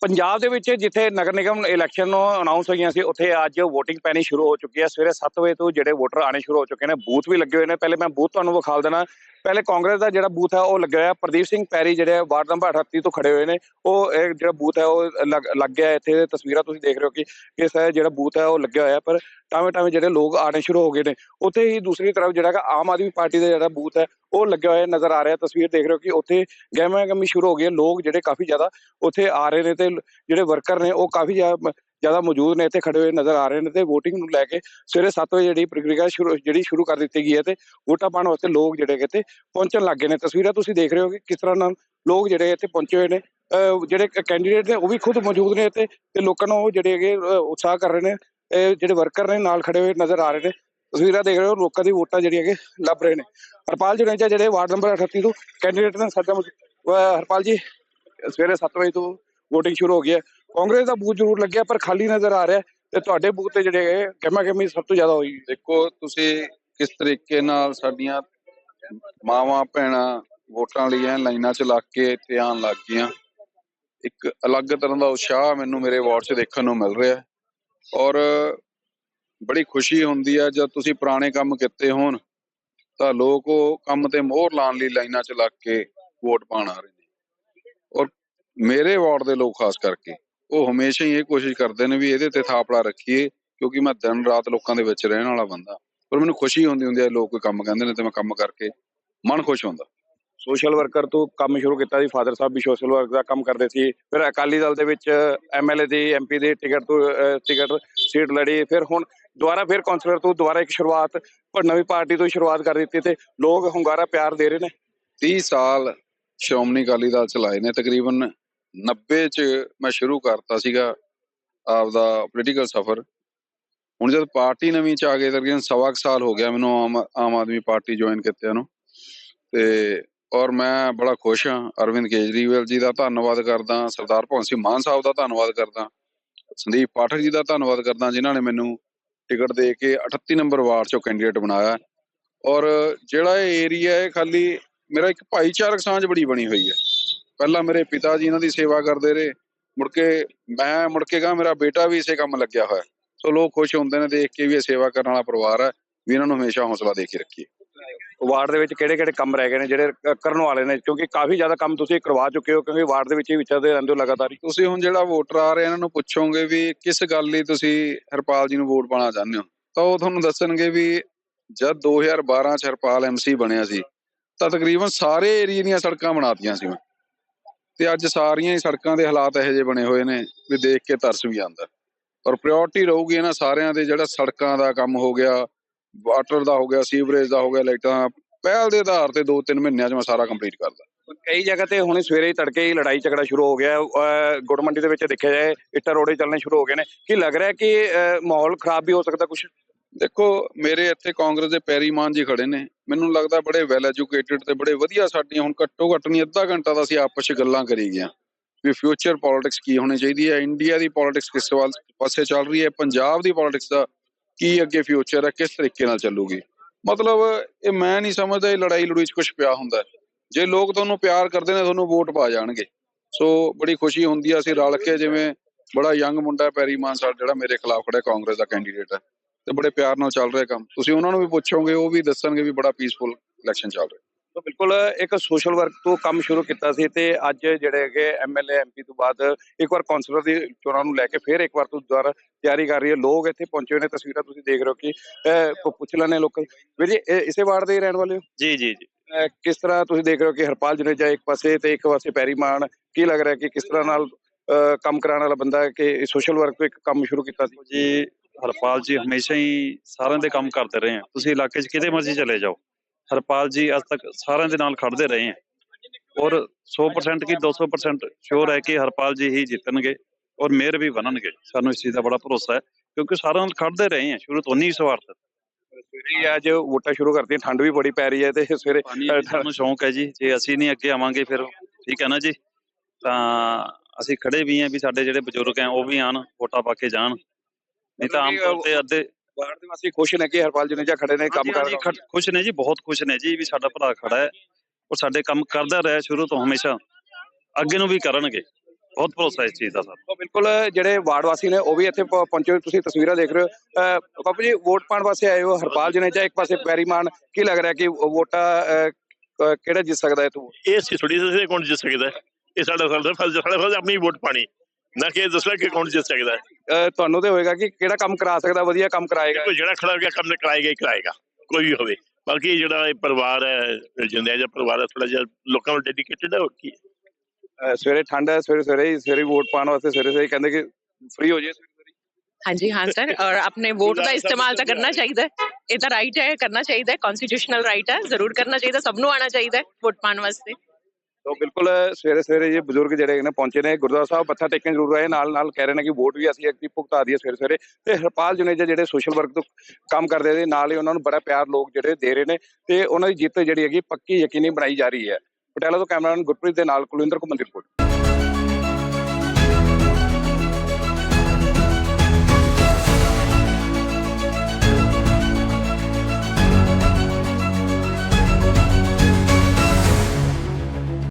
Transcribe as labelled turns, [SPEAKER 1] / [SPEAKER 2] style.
[SPEAKER 1] ਪੰਜਾਬ ਦੇ ਵਿੱਚ ਜਿੱਥੇ ਨਗਰ ਨਿਗਮ ਇਲੈਕਸ਼ਨ ਨੂੰ ਅਨਾਉਂਸ ਹੋਈਆਂ ਸੀ, ਉੱਥੇ ਅੱਜ VOTING ਪੈਣੀ ਸ਼ੁਰੂ ਹੋ ਚੁੱਕੀ ਹੈ। ਸਵੇਰੇ 7 ਵਜੇ ਤੋਂ ਜਿਹੜੇ ਵੋਟਰ ਆਣੇ ਸ਼ੁਰੂ ਹੋ ਚੁੱਕੇ ਨੇ, ਬੂਥ ਵੀ ਲੱਗੇ ਹੋਏ ਨੇ। ਪਹਿਲੇ ਮੈਂ ਬੂਥ ਤੁਹਾਨੂੰ ਵਿਖਾਲ ਦੇਣਾ ਪਹਿਲੇ ਕਾਂਗਰਸ ਦਾ ਜਿਹੜਾ ਬੂਥ ਹੈ, ਉਹ ਲੱਗਿਆ ਹੋਇਆ। ਪ੍ਰਦੀਪ ਸਿੰਘ ਪੈਰੀ ਜਿਹੜੇ ਵਾਰਡ ਨੰਬਰ 38 ਤੋਂ ਖੜੇ ਹੋਏ ਨੇ, ਉਹ ਇਹ ਜਿਹੜਾ ਬੂਥ ਹੈ, ਉਹ ਲੱਗ- ਗਿਆ। ਇੱਥੇ ਤਸਵੀਰਾਂ ਤੁਸੀਂ ਦੇਖ ਰਹੇ ਹੋ ਕਿ ਕਿਸ ਜਿਹੜਾ ਬੂਥ ਹੈ, ਉਹ ਲੱਗਿਆ ਹੋਇਆ ਪਰ ਟਾਵੇਂ ਟਾਵੇਂ ਜਿਹੜੇ ਲੋਕ ਆਣੇ ਸ਼ੁਰੂ ਹੋ ਗਏ ਨੇ, ਉੱਥੇ ਹੀ ਦੂਸਰੀ ਤਰਫ ਜਿਹੜਾ ਆਮ ਆਦਮੀ ਪਾਰਟੀ ਦਾ ਜਿਹੜਾ ਬੂਥ ਹੈ ਉਹ ਲੱਗਿਆ ਹੋਇਆ ਨਜ਼ਰ ਆ ਰਿਹਾ, ਤਸਵੀਰ ਦੇਖ ਰਹੇ ਹੋ ਕਿ ਉੱਥੇ ਗਹਿਮਾ ਗਮੀ ਸ਼ੁਰੂ ਹੋ ਗਈ ਹੈ। ਲੋਕ ਜਿਹੜੇ ਕਾਫੀ ਜ਼ਿਆਦਾ ਉੱਥੇ ਆ ਰਹੇ ਨੇ ਤੇ ਜਿਹੜੇ ਵਰਕਰ ਨੇ ਉਹ ਕਾਫੀ ਜ਼ਿਆਦਾ ਜ਼ਿਆਦਾ ਮੌਜੂਦ ਨੇ, ਇੱਥੇ ਖੜੇ ਹੋਏ ਨਜ਼ਰ ਆ ਰਹੇ ਨੇ ਤੇ VOTING ਨੂੰ ਲੈ ਕੇ ਸਵੇਰੇ 7 ਵਜੇ ਜਿਹੜੀ ਪ੍ਰਕਿਰਿਆ ਸ਼ੁਰੂ, ਜਿਹੜੀ ਸ਼ੁਰੂ ਕਰ ਦਿੱਤੀ ਗਈ ਹੈ ਤੇ ਵੋਟਾਂ ਪਾਉਣ ਵਾਸਤੇ ਲੋਕ ਜਿਹੜੇ ਕਿਤੇ ਪਹੁੰਚਣ ਲੱਗ ਗਏ ਨੇ। ਤਸਵੀਰਾਂ ਤੁਸੀਂ ਦੇਖ ਰਹੇ ਹੋ ਕਿ ਕਿਸ ਤਰ੍ਹਾਂ ਨਾਲ ਲੋਕ ਜਿਹੜੇ ਇੱਥੇ ਪਹੁੰਚੇ ਹੋਏ ਨੇ। ਜਿਹੜੇ ਕੈਂਡੀਡੇਟ ਨੇ ਉਹ ਵੀ ਖੁਦ ਮੌਜੂਦ ਨੇ ਇੱਥੇ ਤੇ ਲੋਕਾਂ ਨੂੰ ਉਹ ਜਿਹੜੇ ਹੈਗੇ ਉਤਸ਼ਾਹ ਕਰ ਰਹੇ ਨੇ। ਜਿਹੜੇ ਵਰਕਰ ਨੇ ਨਾਲ ਖੜੇ ਹੋਏ ਨਜ਼ਰ ਆ ਰਹੇ ਨੇ। ਤਸਵੀਰਾਂ ਦੇਖ ਰਹੇ ਹੋ, ਲੋਕਾਂ ਦੀ ਵੋਟਾਂ ਜਿਹੜੀਆਂ ਹੈਗੇ ਲੱਭ ਰਹੇ ਨੇ। ਹਰਪਾਲ ਜੁਨੇਜਾ ਜਿਹੜੇ ਵਾਰਡ ਨੰਬਰ 38 ਤੋਂ ਕੈਂਡੀਡੇਟ ਨੇ ਸਾਡਾ ਹਰਪਾਲ ਜੀ, ਸਵੇਰੇ 7 ਵਜੇ ਤੋਂ VOTING ਸ਼ੁਰੂ ਹੋ ਗਈ ਹੈ। ਕਾਂਗਰਸ ਦਾ ਬੂਥ ਜ਼ਰੂਰ ਲੱਗਿਆ, ਪਰ ਖਾਲੀ ਨਜ਼ਰ ਆ ਰਿਹਾ ਤੇ ਤੁਹਾਡੇ ਬੂਥ ਤੇ ਜਿਹੜੇ ਹੈਗੇ ਗਹਿਮਾ ਸਭ ਤੋਂ ਜ਼ਿਆਦਾ ਹੋਈ
[SPEAKER 2] ਦੇਖੋ, ਤੁਸੀਂ ਕਿਸ ਤਰੀਕੇ ਨਾਲ ਸਾਡੀਆਂ ਮਾਵਾਂ, ਭੈਣਾਂ ਵੋਟਾਂ ਲਈ ਐਨ ਲਾਈਨਾਂ 'ਚ ਲੱਗ ਕੇ ਇੱਥੇ ਆਉਣ ਲੱਗ ਗਈਆਂ। ਇੱਕ ਅਲੱਗ ਤਰ੍ਹਾਂ ਦਾ ਉਤਸ਼ਾਹ ਮੈਨੂੰ ਮੇਰੇ ਵਾਰਡ 'ਚ ਦੇਖਣ ਨੂੰ ਮਿਲ ਰਿਹਾ ਔਰ ਬੜੀ ਖੁਸ਼ੀ ਹੁੰਦੀ ਆ, ਜਦ ਤੁਸੀਂ ਪੁਰਾਣੇ ਕੰਮ ਕੀਤੇ ਹੋਣ, ਤਾਂ ਲੋਕ ਉਹ ਕੰਮ ਤੇ ਮੋਹਰ ਲਾਉਣ ਲਈ ਲਾਈਨਾਂ 'ਚ ਲੱਗ ਕੇ ਵੋਟ ਪਾਉਣ ਆ ਰਹੇ ਨੇ। ਔਰ ਮੇਰੇ ਵਾਰਡ ਦੇ ਲੋਕ ਖਾਸ ਕਰਕੇ, ਉਹ ਹਮੇਸ਼ਾ ਹੀ ਇਹ ਕੋਸ਼ਿਸ਼ ਕਰਦੇ ਨੇ ਵੀ ਇਹਦੇ ਤੇ ਥਾਪੜਾ ਰੱਖੀਏ, ਕਿਉਂਕਿ ਮੈਂ ਦਿਨ ਰਾਤ ਲੋਕਾਂ ਦੇ ਵਿੱਚ ਰਹਿਣ ਵਾਲਾ ਬੰਦਾ। ਪਰ ਮੈਨੂੰ ਖੁਸ਼ੀ ਹੁੰਦੀ ਹੁੰਦੀ ਹੈ ਲੋਕ ਕੋਈ ਕੰਮ ਕਹਿੰਦੇ ਨੇ ਤੇ ਮੈਂ ਕੰਮ ਕਰਕੇ ਮਨ ਖੁਸ਼ ਹੁੰਦਾ।
[SPEAKER 1] ਸੋਸ਼ਲ ਵਰਕਰ ਤੋਂ ਕੰਮ ਸ਼ੁਰੂ ਕੀਤਾ ਸੀ, ਫਾਦਰ ਸਾਹਿਬ ਵੀ ਸੋਸ਼ਲ ਵਰਕ ਦਾ ਕੰਮ ਕਰਦੇ ਸੀ। ਫਿਰ ਅਕਾਲੀ ਦਲ ਦੇ ਵਿੱਚ ਐਮਐਲਏ ਦੀ ਐਮਪੀ ਦੇ ਟਿਕਟ ਤੋਂ ਟਿਕਟ ਸੀਟ ਲੜੀ। ਫਿਰ ਹੁਣ ਦੁਬਾਰਾ ਫਿਰ ਕਾਉਂਸਲਰ ਤੋਂ ਦੁਬਾਰਾ ਇੱਕ ਸ਼ੁਰੂਆਤ ਨਵੀਂ ਪਾਰਟੀ ਤੋਂ ਸ਼ੁਰੂਆਤ ਕਰ ਦਿੱਤੀ ਤੇ ਲੋਕ ਹੁੰਗਾਰਾ ਪਿਆਰ ਦੇ ਰਹੇ ਨੇ।
[SPEAKER 2] 30 ਸਾਲ ਸ਼੍ਰੋਮਣੀ ਅਕਾਲੀ ਦਲ ਚਲਾਏ ਨੇ, ਤਕਰੀਬਨ 90 ਚ ਮੈਂ ਸ਼ੁਰੂ ਕਰਤਾ ਸੀਗਾ ਆਪਦਾ ਪੋਲੀਟੀਕਲ ਸਫ਼ਰ। ਹੁਣ ਜਦ ਪਾਰਟੀ ਨਵੀਂ ਚ ਆ ਗਏ ਤਕਰੀਬਨ ਸਵਾ ਕੁ ਸਾਲ ਹੋ ਗਿਆ ਮੈਨੂੰ ਆਮ ਆਮ ਆਦਮੀ ਪਾਰਟੀ ਜੁਆਇਨ ਕੀਤਿਆਂ ਨੂੰ। ਤੇ ਔਰ ਮੈਂ ਬੜਾ ਖੁਸ਼ ਹਾਂ, ਅਰਵਿੰਦ ਕੇਜਰੀਵਾਲ ਜੀ ਦਾ ਧੰਨਵਾਦ ਕਰਦਾ, ਸਰਦਾਰ ਭਗਵੰਤ ਸਿੰਘ ਮਾਨ ਸਾਹਿਬ ਦਾ ਧੰਨਵਾਦ ਕਰਦਾ, ਸੰਦੀਪ ਪਾਠਕ ਜੀ ਦਾ ਧੰਨਵਾਦ ਕਰਦਾ, ਜਿਨ੍ਹਾਂ ਨੇ ਮੈਨੂੰ ਟਿਕਟ ਦੇ ਕੇ 38 ਨੰਬਰ ਵਾਰਡ ਚੋਂ ਕੈਂਡੀਡੇਟ ਬਣਾਇਆ। ਔਰ ਜਿਹੜਾ ਇਹ ਏਰੀਆ ਹੈ ਖਾਲੀ ਮੇਰਾ ਇੱਕ ਭਾਈਚਾਰਕ ਸਾਂਝ ਬੜੀ ਬਣੀ ਹੋਈ ਹੈ। ਪਹਿਲਾਂ ਮੇਰੇ ਪਿਤਾ ਜੀ ਇਹਨਾਂ ਦੀ ਸੇਵਾ ਕਰਦੇ ਰਹੇ। ਮੁੜ ਕੇ ਮੈਂ, ਮੁੜ ਕੇ ਗਾ ਮੇਰਾ ਬੇਟਾ ਵੀ ਇਸੇ ਕੰਮ ਲੱਗਿਆ ਹੋਇਆ। ਸੋ ਲੋਕ ਖੁਸ਼ ਹੁੰਦੇ ਨੇ ਦੇਖ ਕੇ ਵੀ ਇਹ ਸੇਵਾ ਕਰਨ ਵਾਲਾ ਪਰਿਵਾਰ ਹੈ। ਵੀ ਇਹਨਾਂ ਨੂੰ ਹਮੇਸ਼ਾ ਹੌਸਲਾ ਦੇ ਕੇ ਰੱਖੀਏ।
[SPEAKER 1] ਵਾਰਡ ਦੇ ਵਿੱਚ ਕਿਹੜੇ ਕਿਹੜੇ ਕੰਮ ਰਹਿ ਗਏ ਨੇ, ਜਿਹੜੇ ਕਰਨ ਵਾਲੇ ਨੇ, ਕਿਉਂਕਿ ਕਾਫੀ ਜ਼ਿਆਦਾ ਕੰਮ ਤੁਸੀਂ ਕਰਵਾ ਚੁੱਕੇ ਹੋ, ਕਿਉਂਕਿ ਵਾਰਡ ਦੇ ਵਿੱਚ ਹੀ ਵਿਚਰਦੇ ਰਹਿੰਦੇ ਹੋ ਲਗਾਤਾਰ
[SPEAKER 2] ਤੁਸੀਂ ਹੁਣ ਜਿਹੜਾ ਵੋਟਰ ਆ ਰਿਹਾ, ਇਹਨਾਂ ਨੂੰ ਪੁੱਛੋਗੇ ਵੀ ਕਿਸ ਗੱਲ ਲਈ ਤੁਸੀਂ ਹਰਪਾਲ ਜੀ ਨੂੰ ਵੋਟ ਪਾਣਾ ਚਾਹੁੰਦੇ ਹੋ? ਤਾਂ ਉਹ ਤੁਹਾਨੂੰ ਦੱਸਣਗੇ ਵੀ ਜਦ 2012 ਚ ਹਰਪਾਲ ਐਮਸੀ ਬਣਿਆ ਸੀ, ਤਾਂ ਤਕਰੀਬਨ ਸਾਰੇ ਏਰੀਏ ਦੀਆਂ ਸੜਕਾਂ ਬਣਾਤੀਆਂ ਸੀ ਮੈਂ ਤੇ ਅੱਜ ਸਾਰੀਆਂ ਹੀ ਸੜਕਾਂ ਦੇ ਹਾਲਾਤ ਇਹੋ ਜਿਹੇ ਬਣੇ ਹੋਏ ਨੇ ਵੀ ਦੇਖ ਕੇ ਤਰਸ ਵੀ ਆਉਂਦਾ। ਔਰ ਪ੍ਰਾਇੋਰਟੀ ਰਹੂਗੀ ਇਹਨਾਂ ਸਾਰਿਆਂ ਦੇ ਜਿਹੜਾ ਸੜਕਾਂ ਦਾ ਕੰਮ ਹੋ ਗਿਆ ਵਾਟਰ ਦਾ ਹੋ ਗਿਆ ਸੀਵਰੇਜ ਦਾ ਹੋ ਗਿਆ ਲਾਈਟਾਂ ਪਹਿਲ ਦੇ ਆਧਾਰ ਤੇ 2-3 ਮਹੀਨਿਆਂ 'ਚ ਮੈਂ ਸਾਰਾ ਕੰਪਲੀਟ ਕਰਦਾ
[SPEAKER 1] ਕਈ ਜਗ੍ਹਾ ਤੇ ਹੁਣੇ ਸਵੇਰੇ ਹੀ ਤੜਕੇ ਹੀ ਲੜਾਈ ਝਗੜਾ ਸ਼ੁਰੂ ਹੋ ਗਿਆ ਗੁੜ ਮੰਡੀ ਦੇ ਵਿੱਚ ਦੇਖਿਆ ਜਾਏ ਇੱਟਾਂ ਰੋੜੇ ਚੱਲਣੇ ਸ਼ੁਰੂ ਹੋ ਗਏ ਨੇ। ਕੀ ਲੱਗ ਰਿਹਾ ਕਿ ਮਾਹੌਲ ਖਰਾਬ ਵੀ ਹੋ ਸਕਦਾ ਕੁਝ
[SPEAKER 2] ਦੇਖੋ ਮੇਰੇ ਇੱਥੇ ਕਾਂਗਰਸ ਦੇ ਪੈਰੀਮਾਨ ਜੀ ਖੜੇ ਨੇ। ਮੈਨੂੰ ਲੱਗਦਾ ਬੜੇ ਵੈਲ ਐਜੂਕੇਟਿਡ ਤੇ ਬੜੇ ਵਧੀਆ ਸਾਡੀਆਂ ਹੁਣ ਘੱਟੋ ਘੱਟ ਨਹੀਂ ਅੱਧਾ ਘੰਟਾ ਦਾ ਅਸੀਂ ਆਪਸ ਵਿੱਚ ਗੱਲਾਂ ਕਰੀ ਗਿਆ ਵੀ ਫਿਊਚਰ ਪੋਲਿਟਿਕਸ ਕੀ ਹੋਣੀ ਚਾਹੀਦੀ ਹੈ? ਇੰਡੀਆ ਦੀ ਪੋਲਿਟਿਕਸ ਕਿਸ ਵੱਲ ਪਾਸੇ ਚੱਲ ਰਹੀ ਹੈ? ਪੰਜਾਬ ਦੀ ਪੋਲਿਟਿਕਸ ਦਾ ਕੀ ਅੱਗੇ ਫਿਊਚਰ ਹੈ ਕਿਸ ਤਰੀਕੇ ਨਾਲ ਚੱਲੂਗੀ? ਮਤਲਬ ਇਹ ਮੈਂ ਨਹੀਂ ਸਮਝਦਾ ਇਹ ਲੜਾਈ ਲੜੂਈ 'ਚ ਕੁਝ ਪਿਆ ਹੁੰਦਾ। ਜੇ ਲੋਕ ਤੁਹਾਨੂੰ ਪਿਆਰ ਕਰਦੇ ਨੇ, ਤੁਹਾਨੂੰ ਵੋਟ ਪਾ ਜਾਣਗੇ। ਸੋ ਬੜੀ ਖੁਸ਼ੀ ਹੁੰਦੀ ਆ ਅਸੀਂ ਰਲ ਕੇ ਜਿਵੇਂ ਬੜਾ ਯੰਗ ਮੁੰਡਾ ਪੈਰੀਮਾਨ ਸਾਹਿਬ, ਜਿਹੜਾ ਮੇਰੇ ਖਿਲਾਫ ਖੜਾ ਕਾਂਗਰਸ ਦਾ ਕੈਂਡੀਡੇਟ ਹੈ ਤੇ ਬੜੇ ਪਿਆਰ ਨਾਲ ਚੱਲ ਰਿਹਾ ਕੰਮ। ਤੁਸੀਂ ਉਹਨਾਂ ਨੂੰ ਵੀ ਪੁੱਛੋਗੇ, ਉਹ ਵੀ ਦੱਸਣਗੇ ਵੀ ਬੜਾ ਪੀਸਫੁਲ ਇਲੈਕਸ਼ਨ ਚੱਲ ਰਿਹਾ।
[SPEAKER 1] ਤਾਂ ਬਿਲਕੁਲ ਇੱਕ ਸੋਸ਼ਲ ਵਰਕ ਤੋਂ ਕੰਮ ਸ਼ੁਰੂ ਕੀਤਾ ਸੀ ਤੇ ਅੱਜ ਜਿਹੜੇ ਹੈਗੇ ਐਮਐਲਏ ਐਮਪੀ ਤੋਂ ਬਾਅਦ ਇੱਕ ਵਾਰ ਕਾਉਂਸਲਰ ਦੀ ਚੋਣਾਂ ਨੂੰ ਲੈ ਕੇ ਫਿਰ ਇੱਕ ਵਾਰ ਤੋਂ ਦੁਬਾਰਾ ਤਿਆਰੀ ਕਰ ਰਹੀ ਹੈ। ਲੋਕ ਇੱਥੇ ਪਹੁੰਚੇ ਹੋਏ ਨੇ ਤਸਵੀਰਾਂ ਤੁਸੀਂ ਦੇਖ ਰਹੇ ਹੋ ਕਿ ਪੁੱਛ ਲੈਣੇ ਲੋਕਾਂ ਵੀਰ ਜੀ ਇਸੇ ਵਾਰਡ ਦੇ ਰਹਿਣ ਵਾਲੇ ਹੋ?
[SPEAKER 3] ਜੀ ਜੀ ਜੀ।
[SPEAKER 1] ਕਿਸ ਤਰ੍ਹਾਂ ਤੁਸੀਂ ਦੇਖ ਰਹੇ ਹੋ ਕਿ ਹਰਪਾਲ ਜੁਨੇਜਾ ਇੱਕ ਪਾਸੇ ਤੇ ਇੱਕ ਪਾਸੇ ਪੈਰੀਮਾਨ ਕੀ ਲੱਗ ਰਿਹਾ ਕਿ ਕਿਸ ਤਰ੍ਹਾਂ ਨਾਲ ਕੰਮ ਕਰਾਉਣ ਵਾਲਾ ਬੰਦਾ ਕਿ ਸੋਸ਼ਲ ਵਰਕ ਤੋਂ ਇੱਕ ਕੰਮ ਸ਼ੁਰੂ ਕੀਤਾ ਸੀ?
[SPEAKER 3] ਜੀ ਹਰਪਾਲ ਜੀ ਹਮੇਸ਼ਾ ਹੀ ਸਾਰਿਆਂ ਦੇ ਕੰਮ ਕਰਦੇ ਰਹੇ ਆ। ਤੁਸੀਂ ਇਲਾਕੇ 'ਚ ਕਿਤੇ ਮਰਜ਼ੀ ਚਲੇ ਜਾਓ। ਹਰਪਾਲ ਜੀ ਅੱਜ ਤੱਕ ਸਾਰਿਆਂ ਦੇ ਨਾਲ ਖੜਦੇ ਰਹੇ ਆ ਔਰ 100% ਕੀ 200% ਸ਼ੋਰ ਹੈ ਕਿ ਹਰਪਾਲ ਜੀ ਹੀ ਜਿੱਤਣਗੇ ਔਰ ਮੇਅਰ ਵੀ ਬਣਨਗੇ। ਸਾਨੂੰ ਇਸ ਚੀਜ਼ ਦਾ ਬੜਾ ਭਰੋਸਾ ਹੈ ਕਿਉਂਕਿ ਸਾਰਿਆਂ ਨਾਲ ਖੜਦੇ ਰਹੇ ਆ ਸ਼ੁਰੂ ਤੋਂ 19 ਸਵਾਰਥ
[SPEAKER 1] ਸਵੇਰੇ ਹੀ ਅੱਜ ਵੋਟਾਂ ਸ਼ੁਰੂ ਕਰਤੀਆਂ ਠੰਡ ਵੀ ਬੜੀ ਪੈ ਰਹੀ ਹੈ ਤੇ ਸਵੇਰੇ
[SPEAKER 3] ਸਾਨੂੰ ਸ਼ੌਂਕ ਹੈ ਜੀ ਜੇ ਅਸੀਂ ਨਹੀਂ ਅੱਗੇ ਆਵਾਂਗੇ ਫਿਰ ਠੀਕ ਹੈ ਨਾ ਜੀ? ਤਾਂ ਅਸੀਂ ਖੜੇ ਵੀ ਆ ਵੀ ਸਾਡੇ ਜਿਹੜੇ ਬਜ਼ੁਰਗ ਆ ਉਹ ਵੀ ਆਣ ਵੋਟਾਂ ਪਾ ਕੇ ਜਾਣ। ਨਹੀਂ ਤਾਂ ਆਮ ਤੌਰ ਤੇ ਅੱਧੇ
[SPEAKER 1] ਵਾਰਡ ਦੇ ਵਾਸੀ ਖੁਸ਼ ਨੇ ਕਿ ਹਰਪਾਲ ਜੁਨੇਜਾ ਖੜੇ ਨੇ ਕੰਮ ਕਰ
[SPEAKER 3] ਖੁ- ਖੁਸ਼ ਨੇ ਜੀ ਬਹੁਤ ਖੁਸ਼ ਨੇ ਜੀ ਵੀ ਸਾਡਾ ਭਰਾ ਖੜਾ ਹੈ। ਉਹ ਸਾਡੇ ਕੰਮ ਕਰਦਾ ਰਿਹਾ ਸ਼ੁਰੂ ਤੋਂ ਹਮੇਸ਼ਾ। ਅੱਗੇ ਨੂੰ ਵੀ ਕਰਨਗੇ। ਬਹੁਤ ਭਰੋਸਾ ਇਸ ਚੀਜ਼ ਦਾ ਸਰ
[SPEAKER 1] ਬਿਲਕੁਲ ਜਿਹੜੇ ਵਾਰਡ ਵਾਸੀ ਨੇ ਉਹ ਵੀ ਇੱਥੇ ਪਹੁੰਚੇ ਤੁਸੀਂ ਤਸਵੀਰਾਂ ਦੇਖ ਰਹੇ ਹੋ। ਬਾਪੂ ਜੀ ਵੋਟ ਪਾਉਣ ਵਾਸਤੇ ਆਏ ਹੋ ਹਰਪਾਲ ਜਨੇਜਾ ਇੱਕ ਪਾਸੇ ਪੈਰੀਮਾਨ ਕੀ ਲੱਗ ਰਿਹਾ ਕਿ ਵੋਟਾਂ ਕਿਹੜਾ ਜਿੱਤ ਸਕਦਾ ਹੈ ਤੂੰ
[SPEAKER 4] ਇਹ ਅਸੀਂ ਥੋੜੀ ਦੱਸੇ ਕੌਣ ਜਿੱਤ ਸਕਦਾ। ਹੈ। ਇਹ ਸਾਡਾ ਸਾਡਾ ਫਰਜ਼ ਸਾਡਾ ਫਰਜ਼ ਆਪਣੀ ਵੋਟ ਪਾਣੀ ਨਾ ਕਿ ਦੱਸਣਾ ਕਿ ਕੌਣ ਜਿੱਤ ਸਕਦਾ? ਹੈ।
[SPEAKER 1] ਅਹ, ਤੁਹਾਨੂੰ ਤੇ ਹੋਏਗਾ ਕਿ ਕਿਹੜਾ ਕੰਮ ਕਰਾ ਸਕਦਾ ਵਧੀਆ ਕੰਮ ਕਰਾਏਗਾ।
[SPEAKER 4] ਕੋਈ ਜਿਹੜਾ ਖੜਾ ਹੋ ਗਿਆ ਕੰਮ ਕਰਾਏਗਾ ਹੀ ਕਰਾਏਗਾ ਕੋਈ ਵੀ ਹੋਵੇ। ਬਾਕੀ ਜਿਹੜਾ ਇਹ ਪਰਿਵਾਰ ਹੈ ਜਿੰਦਿਆ ਜਿਹਾ ਪਰਿਵਾਰ ਹੈ ਥੋੜਾ ਜਿਹਾ ਲੋਕਾਂ ਨੂੰ ਡੈਡੀਕੇਟਡ ਹੈ ਹੋਰ ਕੀ? ਹੈ।
[SPEAKER 1] ਅਹ, ਸਵੇਰੇ ਠੰਡ ਹੈ ਸਵੇਰੇ ਸਵੇਰੇ ਹੀ ਸਵੇਰੇ ਵੋਟ ਪਾਉਣ ਵਾਸਤੇ ਸਵੇਰੇ ਸਵੇਰੇ ਕਹਿੰਦੇ ਕਿ ਫ੍ਰੀ ਹੋ ਜਾਏ ਸਵੇਰੇ ਸਵੇਰੇ
[SPEAKER 5] ਹਾਂਜੀ ਹਾਂ ਸਰ ਔਰ ਆਪਣੇ ਵੋਟ ਦਾ ਇਸਤੇਮਾਲ ਤਾਂ ਕਰਨਾ ਚਾਹੀਦਾ ਹੈ। ਇਹ ਤਾਂ ਰਾਈਟ ਹੈ ਕਰਨਾ ਚਾਹੀਦਾ ਹੈ ਕਨਸਟੀਟਿਊਸ਼ਨਲ ਰਾਈਟ ਹੈ ਜ਼ਰੂਰ ਕਰਨਾ ਚਾਹੀਦਾ ਸਭ ਨੂੰ ਆਉਣਾ
[SPEAKER 1] ਤਾਂ ਬਿਲਕੁਲ, ਸਵੇਰੇ ਸਵੇਰੇ ਇਹ ਬਜ਼ੁਰਗ ਜਿਹੜੇ ਨੇ ਪਹੁੰਚੇ ਨੇ, ਗੁਰਦੁਆਰਾ ਸਾਹਿਬ ਮੱਥਾ ਟੇਕਣ ਜ਼ਰੂਰ ਆਏ, ਨਾਲ ਨਾਲ ਕਹਿ ਰਹੇ ਨੇ ਕਿ ਵੋਟ ਵੀ ਅਸੀਂ ਇੱਕ ਭੁਗਤਾ ਦਈਏ ਸਵੇਰੇ ਸਵੇਰੇ। ਤੇ ਹਰਪਾਲ ਜੁਨੇਜਾ ਜਿਹੜੇ ਸੋਸ਼ਲ ਵਰਕ ਤੋਂ ਕੰਮ ਕਰਦੇ ਨੇ, ਨਾਲ ਹੀ ਉਹਨਾਂ ਨੂੰ ਬੜਾ ਪਿਆਰ ਲੋਕ ਜਿਹੜੇ ਦੇ ਰਹੇ ਨੇ ਤੇ ਉਹਨਾਂ ਦੀ ਜਿੱਤ ਜਿਹੜੀ ਹੈਗੀ ਪੱਕੀ ਯਕੀਨੀ ਬਣਾਈ ਜਾ ਰਹੀ ਹੈ। ਪਟਿਆਲਾ ਤੋਂ ਕੈਮਰਾਮੈਨ ਗੁਰਪ੍ਰੀਤ ਦੇ ਨਾਲ ਕੁਲਵਿੰਦਰ ਘੁੰਮਣ ਦੀ ਰਿਪੋਰਟ